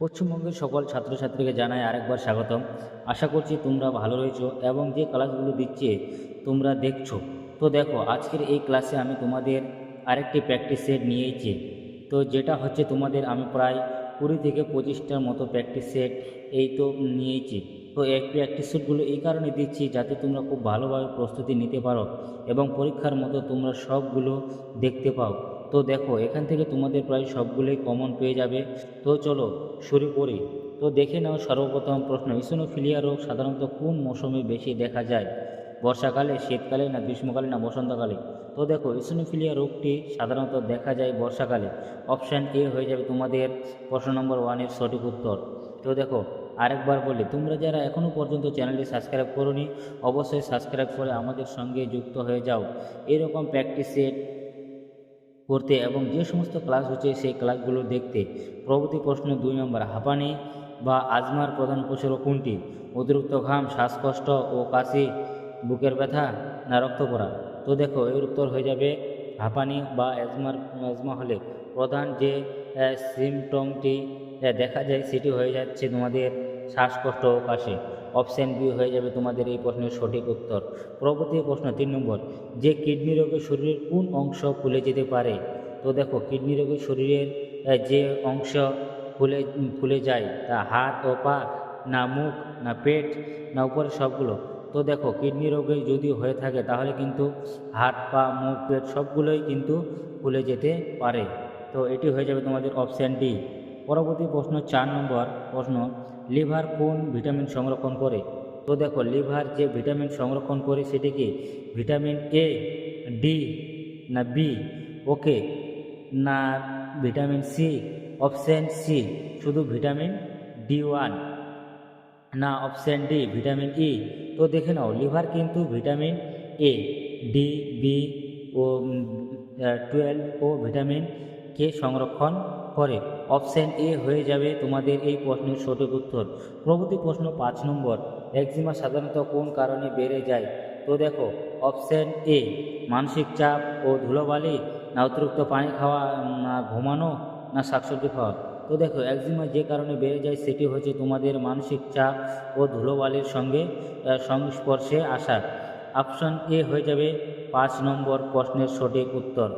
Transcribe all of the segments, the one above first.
পশ্চিমবঙ্গের সকল ছাত্রছাত্রীকে জানাই আরেকবার স্বাগতম। আশা করছি তোমরা ভালো রয়েছো এবং যে ক্লাসগুলো দিচ্ছে তোমরা দেখছ। তো দেখো, আজকের এই ক্লাসে আমি তোমাদের আরেকটি প্র্যাকটিস সেট নিয়েছি। তো যেটা হচ্ছে তোমাদের আমি প্রায় কুড়ি থেকে পঁচিশটার মতো প্র্যাকটিস সেট এই তো নিয়েছি। তো এই প্র্যাকটিস সেটগুলো এই কারণে দিচ্ছি যাতে তোমরা খুব ভালোভাবে প্রস্তুতি নিতে পারো এবং পরীক্ষার মতো তোমরা সবগুলো দেখতে পাও। তো দেখো, এখান থেকে তোমাদের প্রায় সবগুলোই কমন পেয়ে যাবে। তো চলো, শুরু করি। তো দেখে নাও সর্বপ্রথম প্রশ্ন, ইসোনোফিলিয়া রোগ সাধারণত কোন মৌসুমে বেশি দেখা যায়? বর্ষাকালে, শীতকালে না গ্রীষ্মকালে না বসন্তকালে? তো দেখো, ইসোনোফিলিয়া রোগটি সাধারণত দেখা যায় বর্ষাকালে। অপশান এ হয়ে যাবে তোমাদের প্রশ্ন নম্বর ওয়ানের সঠিক উত্তর। তো দেখো, আরেকবার বলি, তোমরা যারা এখনও পর্যন্ত চ্যানেলটি সাবস্ক্রাইব করোনি, অবশ্যই সাবস্ক্রাইব করে আমাদের সঙ্গে যুক্ত হয়ে যাও। এরকম প্র্যাকটিস সেট করতে এবং যে সমস্ত ক্লাস হচ্ছে সেই ক্লাসগুলো দেখতে। পরবর্তী প্রশ্ন দুই নম্বর, হাঁপানি বা আজমার প্রধান উপসর্গ কোনটি? অতিরিক্ত ঘাম, শ্বাসকষ্ট ও কাশি, বুকের ব্যথা না রক্ত পড়া? তো দেখো, এর উত্তর হয়ে যাবে হাঁপানি বা অ্যাজমার অ্যাজমা হলে প্রধান যে সিমটমটি দেখা যায় সেটি হয়ে যাচ্ছে তোমাদের শ্বাসকষ্ট ও কাশি। অপশান বি হয়ে যাবে তোমাদের এই প্রশ্নের সঠিক উত্তর। পরবর্তী প্রশ্ন তিন নম্বর, যে কিডনি রোগে শরীরের কোন অংশ ফুলে যেতে পারে? তো দেখো, কিডনি রোগে শরীরের যে অংশ ফুলে ফুলে যায় তা হাত ও পা, না মুখ, না পেট, না উপরে সবগুলো। তো দেখো, কিডনি রোগে যদি হয়ে থাকে তাহলে কিন্তু হাত, পা, মুখ, পেট সবগুলোই কিন্তু ফুলে যেতে পারে। তো এটি হয়ে যাবে তোমাদের অপশান ডি। পরবর্তী প্রশ্ন চার নম্বর প্রশ্ন লিভার কোন ভিটামিন সংরক্ষণ করে? তো দেখো, লিভার যে ভিটামিন সংরক্ষণ করে সেটি কি? ভিটামিন এ ডি না বি ওকে না ভিটামিন সি অপশান সি শুধু ভিটামিন ডি ওয়ান না অপশান ডি ভিটামিন ই তো দেখে নাও, লিভার কিন্তু ভিটামিন এ ডি বি ও টুয়েলভ ও ভিটামিন কে সংরক্ষণ করে অপশান এ হয়ে যাবে তোমাদের এই প্রশ্নের সঠিক উত্তর। পরবর্তী প্রশ্ন পাঁচ নম্বর, একজিমা সাধারণত কোন কারণে বেড়ে যায়? তো দেখো, অপশান এ, মানসিক চাপ ও ধুলোবালি, না অতিরিক্ত পানি খাওয়া, না ঘুমানো, না শাকসবজি খাওয়া। তো দেখো একজিমা যে কারণে বেড়ে যায় সেটি হচ্ছে তোমাদের মানসিক চাপ ও ধুলোবালির সঙ্গে সংস্পর্শে আসা। অপশন এ হয়ে যাবে পাঁচ নম্বর প্রশ্নের সঠিক উত্তর।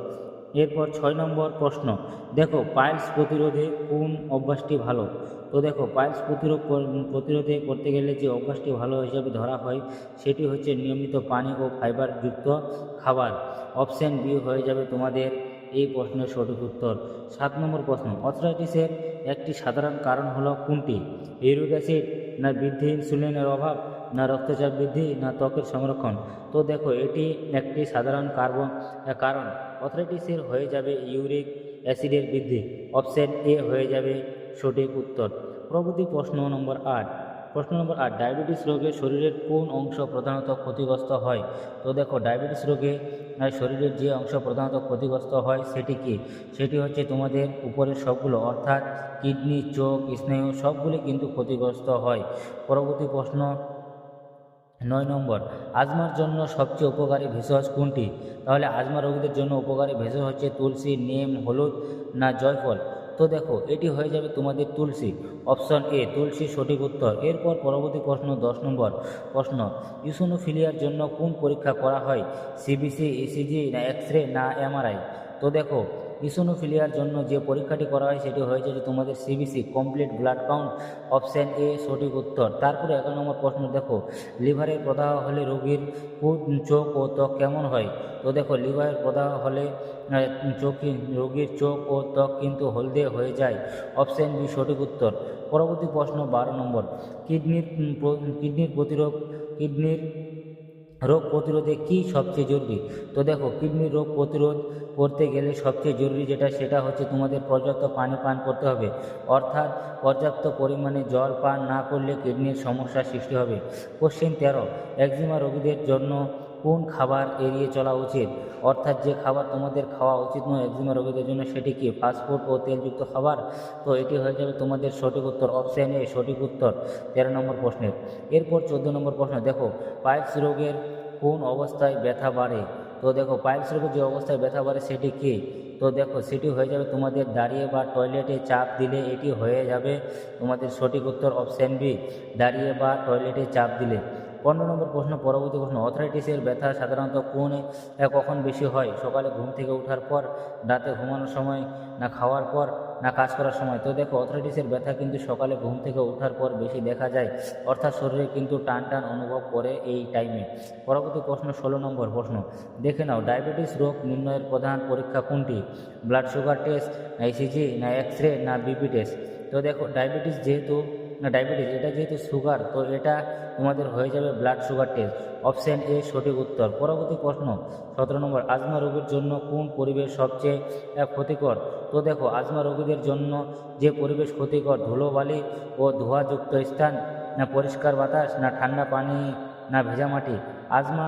এরপর ছয় নম্বর প্রশ্ন। দেখো, পাইলস প্রতিরোধে কোন অভ্যাসটি ভালো? তো দেখো, পাইলস প্রতিরোধ প্রতিরোধে করতে গেলে যে অভ্যাসটি ভালো হিসাবে ধরা হয়, সেটি হচ্ছে নিয়মিত পানি ও ফাইবারযুক্ত খাবার। অপশান বি হয়ে যাবে তোমাদের এই প্রশ্নের সঠিক উত্তর। সাত নম্বর প্রশ্ন, অথরাইটিসের একটি সাধারণ কারণ হলো কোনটি? ইউরিক অ্যাসিড না বৃদ্ধি, ইনসুলিনের অভাব, না রক্তচাপ বৃদ্ধি, না ত্বকের সংরক্ষণ? তো দেখো, এটি একটি সাধারণ কার্বন কারণ। অথরাইটিসের হয়ে যাবে ইউরিক অ্যাসিডের বৃদ্ধি। অপশান এ হয়ে যাবে সঠিক উত্তর। পরবর্তী প্রশ্ন নম্বর আট প্রশ্ন নম্বর আট, ডায়াবেটিস রোগে শরীরের কোন অংশ প্রধানত ক্ষতিগ্রস্ত হয়? তো দেখো, ডায়াবেটিস রোগে শরীরের যে অংশ প্রধানত ক্ষতিগ্রস্ত হয় সেটি কি? সেটি হচ্ছে তোমাদের উপরের সবগুলো, অর্থাৎ কিডনি, চোখ স্নায়ু সবগুলি কিন্তু ক্ষতিগ্রস্ত হয়। পরবর্তী প্রশ্ন নয় নম্বর, আজমার জন্য সবচেয়ে উপকারী ভেষজ কোনটি? তাহলে আজমা রোগীদের জন্য উপকারী ভেষজ হচ্ছে তুলসী, নিম, হলুদ না জয়ফল? তো দেখো, এটি হয়ে যাবে তোমাদের তুলসী। অপশন এ, তুলসী সঠিক উত্তর। এরপর পরবর্তী প্রশ্ন, দশ নম্বর প্রশ্ন, ইউসোনোফিলিয়ার জন্য কোন পরীক্ষা করা হয়? সিবিসি ইসিজি না এক্স রে না এমআরআই তো দেখো ইসোনোফিলিয়ার জন্য যে পরীক্ষাটি করা হয় সেটি হয়েছে যে তোমাদের CBC complete blood count option A সঠিক উত্তর। তারপরে এক নম্বর প্রশ্ন, দেখো লিভারের প্রদাহ হলে রোগীর চোখ ও ত্বক কেমন হয়? তো দেখো লিভারের প্রদাহ হলে চোখ, রোগীর চোখ ও ত্বক কিন্তু হলদে হয়ে যায়। অপশান বি সঠিক উত্তর। পরবর্তী প্রশ্ন বারো নম্বর। কিডনির কিডনির প্রতিরোধ, কিডনির রোগ প্রতিরোধে কি সবচেয়ে জরুরি? তো দেখো কিডনির রোগ প্রতিরোধ করতে গেলে সবচেয়ে জরুরি যেটা, সেটা হচ্ছে তোমাদের পর্যাপ্ত পানি পান করতে হবে। অর্থাৎ পর্যাপ্ত পরিমাণে জল পান না করলে কিডনির সমস্যা সৃষ্টি হবে। কোশ্চেন তেরো একজিমা রোগীদের জন্য কোন খাবার এড়িয়ে চলা উচিত? অর্থাৎ যে খাবার তোমাদের খাওয়া উচিত নয়, একজিমা রোগীদের জন্য সেটি কি ফাস্টফুড ও তেলযুক্ত খাবার? তো এটি হয়ে যাবে তোমাদের সঠিক উত্তর অপশান এ সঠিক উত্তর। তেরো নম্বর প্রশ্নের। এরপর চোদ্দ নম্বর প্রশ্ন, দেখো, পাইলস রোগের কোন অবস্থায় ব্যথা বাড়ে? তো দেখো, পাইলস রোগের যে অবস্থায় ব্যথা বাড়ে সেটি কি? তো দেখো, সেটি হয়ে যাবে তোমাদের দাঁড়িয়ে বা টয়লেটে চাপ দিলে এটি হয়ে যাবে তোমাদের সঠিক উত্তর অপশান বি দাঁড়িয়ে বা টয়লেটে চাপ দিলে। পনেরো নম্বর প্রশ্ন, পরবর্তী প্রশ্ন, অথরাইটিসের ব্যথা সাধারণত কোন কখন বেশি হয়? সকালে ঘুম থেকে ওঠার পর, রাতে ঘুমানোর সময়, না খাওয়ার পর, না কাজ করার সময়? তো দেখো, অথরাইটিসের ব্যথা কিন্তু সকালে ঘুম থেকে ওঠার পর বেশি দেখা যায়। অর্থাৎ শরীরে কিন্তু টান টান অনুভব করে এই টাইমে। পরবর্তী প্রশ্ন, ষোলো নম্বর প্রশ্ন। দেখে নাও, ডায়াবেটিস রোগ নির্ণয়ের প্রধান পরীক্ষা কোনটি? ব্লাড সুগার টেস্ট না ইসিজি না এক্স রে না বিপি টেস্ট? তো দেখো, ডায়াবেটিস যেহেতু না ডায়াবেটিস এটা যেহেতু সুগার তো এটা তোমাদের হয়ে যাবে blood sugar test option A সঠিক উত্তর। পরবর্তী প্রশ্ন, সতেরো নম্বর আজমা রোগীর জন্য কোন পরিবেশ সবচেয়ে ক্ষতিকর? তো দেখো আজমা রোগীদের জন্য যে পরিবেশ ক্ষতিকর ধুলোবালি ও ধোঁয়াযুক্ত স্থান, না পরিষ্কার বাতাস, না ঠান্ডা পানি, না ভেজা মাটি আজমা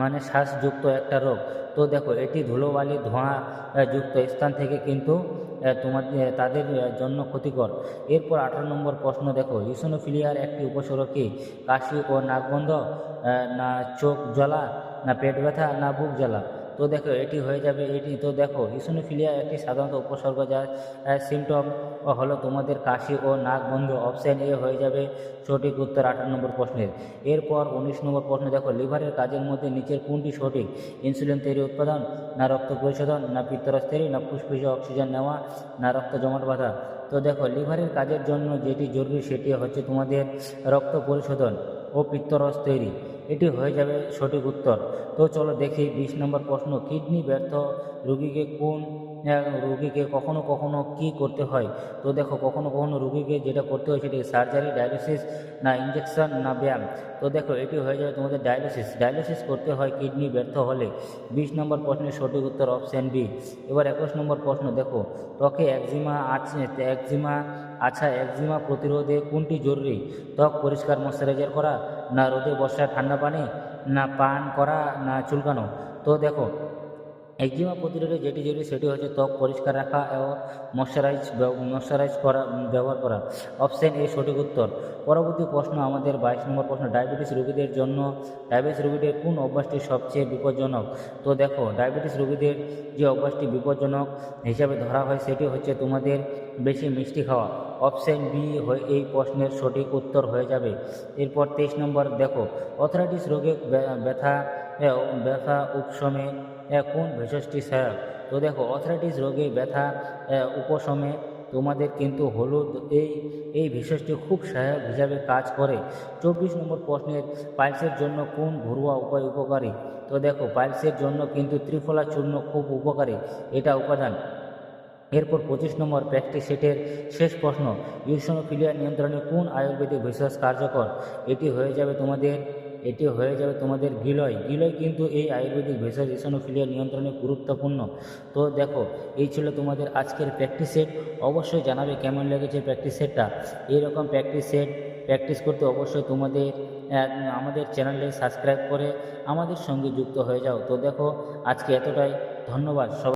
মানে শ্বাসযুক্ত একটা রোগ। তো দেখো, এটি ধুলোবালি ধোঁয়া যুক্ত স্থান থেকে কিন্তু তোমার তাদের জন্য ক্ষতিকর। এরপর আঠারো নম্বর প্রশ্ন দেখো ইসোনোফিলিয়ার একটি উপসর্গ কি? কাশি ও নাকবন্ধ না চোখ জ্বলা, না পেট ব্যথা, না বুক জ্বলা? তো দেখো, এটি হয়ে যাবে, এটি, তো দেখো, ইসোনোফিলিয়া একটি সাধারণত উপসর্গ যা সিমটম হলো তোমাদের কাশি ও নাক বন্ধ অপশান এ হয়ে যাবে সঠিক উত্তর আঠারো নম্বর প্রশ্নের। এরপর উনিশ নম্বর প্রশ্ন, দেখো, লিভারের কাজের মধ্যে নিচের কোনটি সঠিক? ইনসুলিন তৈরি উৎপাদন, না রক্ত পরিশোধন, না পিত্তরস তৈরি, না ফুসফুসে অক্সিজেন নেওয়া, না রক্ত জমাট বাঁধা। তো দেখো, লিভারের কাজের জন্য যেটি জরুরি সেটি হচ্ছে তোমাদের রক্ত পরিশোধন ও পিত্তরস তৈরি। এটি হয়ে যাবে সঠিক উত্তর। তো চলো দেখি বিশ নম্বর প্রশ্ন, কিডনি ব্যর্থ রুগীকে কোন রোগীকে কখনো কখনো কি করতে হয়? তো দেখো, কখনো কখনো রুগীকে যেটা করতে হয় সেটি সার্জারি ডায়ালিসিস না ইঞ্জেকশন না ব্যায়াম। তো দেখো, এটি হয়ে যাবে তোমাদের ডায়ালিসিস ডায়ালিসিস করতে হয় কিডনি ব্যর্থ হলে। বিশ নম্বর প্রশ্নের সঠিক উত্তর অপশান বি এবার একুশ নম্বর প্রশ্ন, দেখো, ত্বকে একজিমা আছে একজিমা আচ্ছা একজিমা প্রতিরোধে কোনটি জরুরি? ত্বক পরিষ্কার ময়শ্চারাইজার করা, না রোদে বসা ঠান্ডা পানি, না পান করা, না চুলকানো? তো দেখো একজিমা প্রতিরোধে যেটি জরুরি সেটি হচ্ছে ত্বক পরিষ্কার রাখা এবং ময়শ্চারাইজ ময়শ্চারাইজ করা, ব্যবহার করা। অপশান এ সঠিক উত্তর। পরবর্তী প্রশ্ন আমাদের বাইশ নম্বর প্রশ্ন, ডায়াবেটিস রোগীদের জন্য ডায়াবেটিস রোগীদের কোন অভ্যাসটি সবচেয়ে বিপজ্জনক? তো দেখো, ডায়াবেটিস রোগীদের যে অভ্যাসটি বিপজ্জনক হিসাবে ধরা হয় সেটি হচ্ছে তোমাদের বেশি মিষ্টি খাওয়া। অপশান বি এই প্রশ্নের সঠিক উত্তর হয়ে যাবে। এরপর তেইশ নম্বর, দেখো অথরাইটিস রোগে ব্যথা ব্যথা উপশমে কোন ভেষজটি সহায়ক তো দেখো অথরাইটিস রোগে ব্যথা উপশমে তোমাদের কিন্তু হলুদ, এই এই ভেষজটি খুব সহায়ক হিসাবে কাজ করে। চব্বিশ নম্বর প্রশ্নের, পাইলসের জন্য কোন ঘরোয়া উপায় উপকারী? তো দেখো, পাইলসের জন্য কিন্তু ত্রিফলা চূর্ণ খুব উপকারী, এটা উপাদান। এরপর পঁচিশ নম্বর প্র্যাকটিস সেটের শেষ প্রশ্ন ইউসোনোফিলিয়া নিয়ন্ত্রণে কোন আয়ুর্বেদিক ভেষজ কার্যকর? এটি হয়ে যাবে তোমাদের এটি হয়ে যাবে তোমাদের গিলয় গিলয় কিন্তু এই আয়ুর্বেদিক ভেষজ ইসোনোফিলিয়া নিয়ন্ত্রণে গুরুত্বপূর্ণ। তো দেখো, এই ছিল তোমাদের আজকের প্র্যাকটিস সেট অবশ্যই জানাবে কেমন লেগেছে প্র্যাকটিস সেটটা এইরকম প্র্যাকটিস সেট প্র্যাকটিস করতে অবশ্যই তোমাদের আমাদের চ্যানেলে সাবস্ক্রাইব করে আমাদের সঙ্গে যুক্ত হয়ে যাও। তো দেখো, আজকে এতটাই। ধন্যবাদ। সবাই